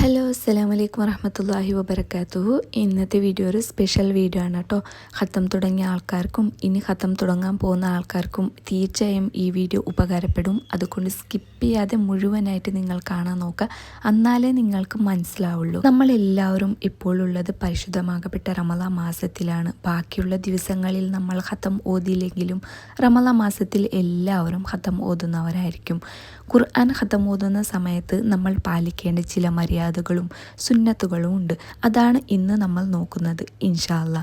Hello അസ്സാം വലൈക്കും വറഹമത്തല്ലാഹി വബർക്കാത്തു ഇന്നത്തെ വീഡിയോ ഒരു സ്പെഷ്യൽ വീഡിയോ ആണ് കേട്ടോ. ഹത്തം തുടങ്ങിയ ആൾക്കാർക്കും ഇനി ഹത്തം തുടങ്ങാൻ പോകുന്ന ആൾക്കാർക്കും തീർച്ചയായും ഈ വീഡിയോ ഉപകാരപ്പെടും. അതുകൊണ്ട് സ്കിപ്പ് ചെയ്യാതെ മുഴുവനായിട്ട് നിങ്ങൾ കാണാൻ നോക്കുക. എന്നാലേ നിങ്ങൾക്ക് മനസ്സിലാവുള്ളൂ. നമ്മളെല്ലാവരും ഇപ്പോൾ ഉള്ളത് പരിശുദ്ധമാകപ്പെട്ട റമല മാസത്തിലാണ്. ബാക്കിയുള്ള ദിവസങ്ങളിൽ നമ്മൾ ഹത്തം ഓതിയില്ലെങ്കിലും റമല മാസത്തിൽ എല്ലാവരും ഹത്തം ഓതുന്നവരായിരിക്കും. ഖുർആൻ ഹത്തം ഓതുന്ന സമയത്ത് നമ്മൾ പാലിക്കേണ്ട ചില മര്യാദ മര്യാദകളും സുന്നത്തുകളും ഉണ്ട്. അതാണ് ഇന്ന് നമ്മൾ നോക്കുന്നത്. ഇൻഷാല്ല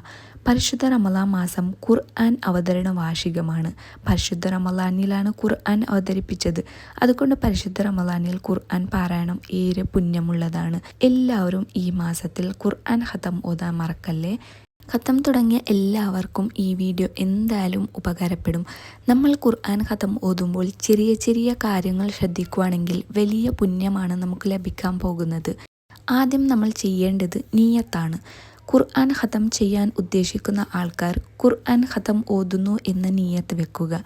പരിശുദ്ധ റമലാ മാസം ഖുർആൻ അവതരണ വാർഷികമാണ് പരിശുദ്ധ റമലാനിലാണ് ഖുർആൻ അവതരിപ്പിച്ചത്. അതുകൊണ്ട് പരിശുദ്ധ റമലാനിൽ ഖുർആൻ പാരായണം ഏറെ പുണ്യമുള്ളതാണ്. എല്ലാവരും ഈ മാസത്തിൽ ഖുർആൻ ഹതം ഓതാൻ മറക്കല്ലേ? ഖത്തം തുടങ്ങിയ എല്ലാവർക്കും ഈ വീഡിയോ എന്തായാലും ഉപകാരപ്പെടും. നമ്മൾ ഖുർആൻ ഖത്തം ഓതുമ്പോൾ ചെറിയ ചെറിയ കാര്യങ്ങൾ ശ്രദ്ധിക്കുകയാണെങ്കിൽ വലിയ പുണ്യമാണ് നമുക്ക് ലഭിക്കാൻ പോകുന്നത്. ആദ്യം നമ്മൾ ചെയ്യേണ്ടത് നീയത്താണ്. ഖുർആൻ ഖത്തം ചെയ്യാൻ ഉദ്ദേശിക്കുന്ന ആൾക്കാർ ഖുർആൻ ഖത്തം ഓതുന്നു എന്ന നീയത്ത് വെക്കുക.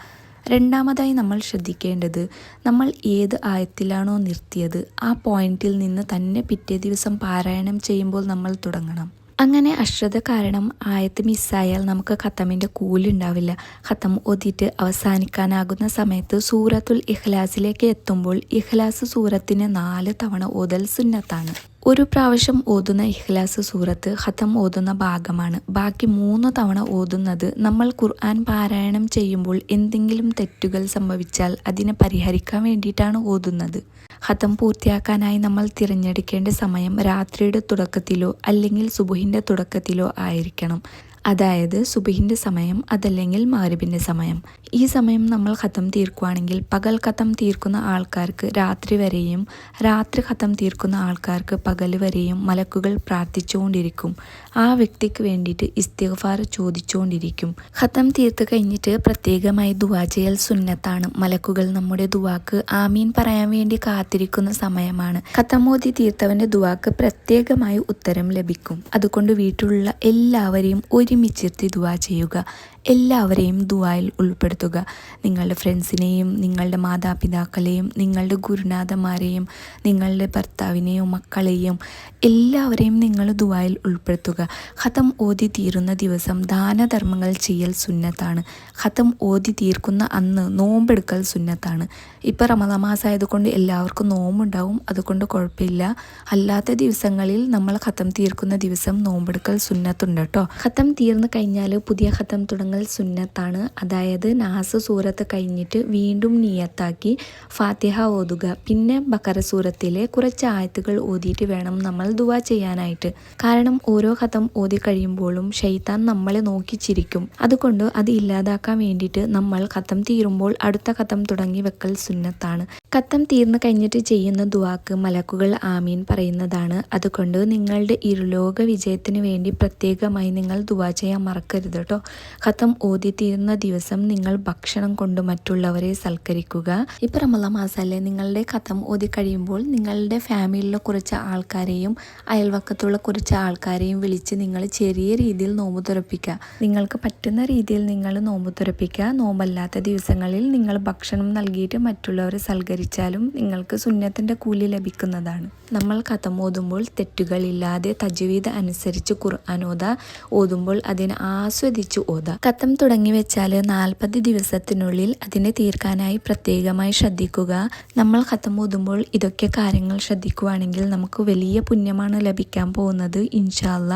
രണ്ടാമതായി നമ്മൾ ശ്രദ്ധിക്കേണ്ടത് നമ്മൾ ഏത് ആയത്തിലാണോ നിർത്തിയത് ആ പോയിന്റിൽ നിന്ന് തന്നെ പിറ്റേ ദിവസം പാരായണം ചെയ്യുമ്പോൾ നമ്മൾ തുടങ്ങണം. അങ്ങനെ അശ്രദ്ധ കാരണം ആയത്ത് മിസ്സായാൽ നമുക്ക് ഖത്തമിന്റെ കൂലുണ്ടാവില്ല. ഖത്തം ഒതിട്ട് അവസാനിക്കാനാകുന്ന സമയത്ത് സൂറത്തുൽ ഇഖ്ലാസിലേക്ക് എത്തുമ്പോൾ ഇഖ്ലാസ് സൂറത്തിന് നാല് തവണ ഓതൽ സുന്നത്താണ്. ഒരു പ്രാവശ്യം ഓതുന്ന ഇഖ്ലാസ് സൂറത്ത് ഹത്തം ഓതുന്ന ഭാഗമാണ്. ബാക്കി മൂന്ന് തവണ ഓതുന്നത് നമ്മൾ ഖുർആൻ പാരായണം ചെയ്യുമ്പോൾ എന്തെങ്കിലും തെറ്റുകൾ സംഭവിച്ചാൽ അതിനെ പരിഹരിക്കാൻ വേണ്ടിയിട്ടാണ് ഓതുന്നത്. ഹതം പൂർത്തിയാക്കാനായി നമ്മൾ തിരഞ്ഞെടുക്കേണ്ട സമയം രാത്രിയുടെ തുടക്കത്തിലോ അല്ലെങ്കിൽ സുബുഹിന്റെ തുടക്കത്തിലോ ആയിരിക്കണം. അതായത് സുബിഹിന്റെ സമയം അതല്ലെങ്കിൽ മാരിബിന്റെ സമയം. ഈ സമയം നമ്മൾ ഖത്തം തീർക്കുകയാണെങ്കിൽ പകൽ ഖത്തം തീർക്കുന്ന ആൾക്കാർക്ക് രാത്രി വരെയും രാത്രി ഖത്തം തീർക്കുന്ന ആൾക്കാർക്ക് പകൽ വരെയും മലക്കുകൾ പ്രാർത്ഥിച്ചുകൊണ്ടിരിക്കും. ആ വ്യക്തിക്ക് വേണ്ടിയിട്ട് ഇസ്തിഗ്ഫാർ ചോദിച്ചുകൊണ്ടിരിക്കും. ഖത്തം തീർത്ത് കഴിഞ്ഞിട്ട് പ്രത്യേകമായി ദുവാ ചെയ്യൽ സുന്നത്താണ്. മലക്കുകൾ നമ്മുടെ ദുവാക്ക് ആമീൻ പറയാൻ വേണ്ടി കാത്തിരിക്കുന്ന സമയമാണ്. ഖത്തമോദി തീർത്തവന്റെ ദുവാക്ക് പ്രത്യേകമായി ഉത്തരം ലഭിക്കും. അതുകൊണ്ട് വീട്ടിലുള്ള എല്ലാവരെയും ഒരുമിച്ചിരുത്തി ദുവാ ചെയ്യുക. എല്ലാവരെയും ദുവായിൽ ഉൾപ്പെടുത്തുക. നിങ്ങളുടെ ഫ്രണ്ട്സിനെയും നിങ്ങളുടെ മാതാപിതാക്കളെയും നിങ്ങളുടെ ഗുരുനാഥന്മാരെയും നിങ്ങളുടെ ഭർത്താവിനെയും മക്കളെയും എല്ലാവരെയും നിങ്ങൾ ദുവായിൽ ഉൾപ്പെടുത്തുക. ഹതം ഓതി തീരുന്ന ദിവസം ദാനധർമ്മങ്ങൾ ചെയ്യൽ സുന്നത്താണ്. ഹതം ഓതി തീർക്കുന്ന അന്ന് നോമ്പെടുക്കൽ സുന്നത്താണ്. ഇപ്പം റമദമാസായതുകൊണ്ട് എല്ലാവർക്കും നോമ്പുണ്ടാവും. അതുകൊണ്ട് കുഴപ്പമില്ല. അല്ലാത്ത ദിവസങ്ങളിൽ നമ്മൾ ഹതം തീർക്കുന്ന ദിവസം നോമ്പെടുക്കൽ സുന്നത്തുണ്ട് കേട്ടോ. ഹതം തീർന്നു കഴിഞ്ഞാൽ പുതിയ ഹതം തുടങ്ങൽ സുന്നത്താണ്. അതായത് നാസ് സൂറത്ത് കഴിഞ്ഞിട്ട് വീണ്ടും നിയത്താക്കി ഫാത്തിഹ ഓതുക. പിന്നെ ബക്കറ സൂറത്തിലെ കുറച്ച് ആയത്തുകൾ ഓതിയിട്ട് വേണം നമ്മൾ ദുവ ചെയ്യാനായിട്ട്. കാരണം ഓരോ കഥം ഓതി കഴിയുമ്പോഴും ഷെയ്ത്താൻ നമ്മളെ നോക്കിച്ചിരിക്കും അതുകൊണ്ട് അത് ഇല്ലാതാക്കാൻ വേണ്ടിയിട്ട് നമ്മൾ കഥം തീരുമ്പോൾ അടുത്ത കഥം തുടങ്ങി വെക്കൽ സുന്നത്താണ്. കത്തം തീർന്നു കഴിഞ്ഞിട്ട് ചെയ്യുന്ന ദുവാക്ക് മലക്കുകൾ ആമീൻ പറയുന്നതാണ്. അതുകൊണ്ട് നിങ്ങളുടെ ഇരുലോക വിജയത്തിന് വേണ്ടി പ്രത്യേകമായി നിങ്ങൾ ദുവാ ചെയ്യാൻ മറക്കരുത് കേട്ടോ. കത്തം ഓതി തീരുന്ന ദിവസം നിങ്ങൾ ഭക്ഷണം കൊണ്ട് മറ്റുള്ളവരെ സൽക്കരിക്കുക. ഇപ്പം റമല മാസമല്ലേ നിങ്ങളുടെ കത്തം ഓതി കഴിയുമ്പോൾ നിങ്ങളുടെ ഫാമിലിയിലെ കുറച്ച് ആൾക്കാരെയും അയൽവക്കത്തുള്ള കുറച്ച് ആൾക്കാരെയും വിളിച്ച് നിങ്ങൾ ചെറിയ രീതിയിൽ നോമ്പ് തുറപ്പിക്കുക. നിങ്ങൾക്ക് പറ്റുന്ന രീതിയിൽ നിങ്ങൾ നോമ്പ് തുറപ്പിക്കുക. നോമ്പല്ലാത്ത ദിവസങ്ങളിൽ നിങ്ങൾ ഭക്ഷണം നൽകിയിട്ട് മറ്റുള്ളവരെ സൽക്കരിക്കുക. ധരിച്ചാലും നിങ്ങൾക്ക് സുന്നത്തിന്റെ കൂലി ലഭിക്കുന്നതാണ്. നമ്മൾ കഥം ഓതുമ്പോൾ തെറ്റുകളില്ലാതെ തജ്വീദ് അനുസരിച്ച് ഖുർആൻ ഓത ഓതുമ്പോൾ അതിനെ ആസ്വദിച്ച് ഓത. കഥം തുടങ്ങി വെച്ചാൽ നാൽപ്പത് ദിവസത്തിനുള്ളിൽ അതിനെ തീർക്കാനായി പ്രത്യേകമായി ശ്രദ്ധിക്കുക. നമ്മൾ കഥം ഓതുമ്പോൾ ഇതൊക്കെ കാര്യങ്ങൾ ശ്രദ്ധിക്കുകയാണെങ്കിൽ നമുക്ക് വലിയ പുണ്യമാണ് ലഭിക്കാൻ പോകുന്നത്. ഇൻഷാല്ല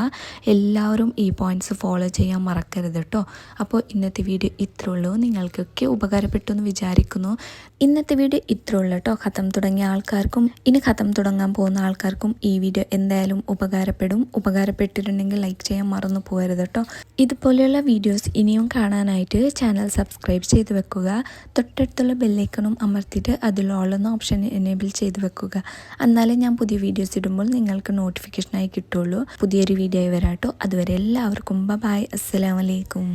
എല്ലാവരും ഈ പോയിന്റ്സ് ഫോളോ ചെയ്യാൻ മറക്കരുത് കേട്ടോ അപ്പോൾ ഇന്നത്തെ വീഡിയോ ഇത്രയുള്ളൂ നിങ്ങൾക്കൊക്കെ ഉപകാരപ്പെട്ടു എന്ന് വിചാരിക്കുന്നു. ഇന്നത്തെ വീഡിയോ ഇത്ര ഉള്ളൂ കേട്ടോ ഖത്തം തുടങ്ങിയ ആൾക്കാർക്കും ഇനി ഖത്തം തുടങ്ങാൻ പോകുന്ന ആൾക്കാർക്കും ഈ വീഡിയോ എന്തായാലും ഉപകാരപ്പെടും. ഉപകാരപ്പെട്ടിട്ടുണ്ടെങ്കിൽ ലൈക്ക് ചെയ്യാൻ മറന്നു പോകരുത് കേട്ടോ ഇതുപോലെയുള്ള വീഡിയോസ് ഇനിയും കാണാനായിട്ട് ചാനൽ സബ്സ്ക്രൈബ് ചെയ്ത് വെക്കുക. തൊട്ടടുത്തുള്ള ബെല്ലൈക്കണും അമർത്തിയിട്ട് അതിലുള്ള ഓപ്ഷൻ എനേബിൾ ചെയ്ത് വെക്കുക. എന്നാലേ ഞാൻ പുതിയ വീഡിയോസ് ഇടുമ്പോൾ നിങ്ങൾക്ക് നോട്ടിഫിക്കേഷനായി കിട്ടുള്ളൂ. പുതിയൊരു വീഡിയോ ആയി വരാട്ടോ. അതുവരെ എല്ലാവർക്കും ബൈ അസ്സലാമലൈക്കും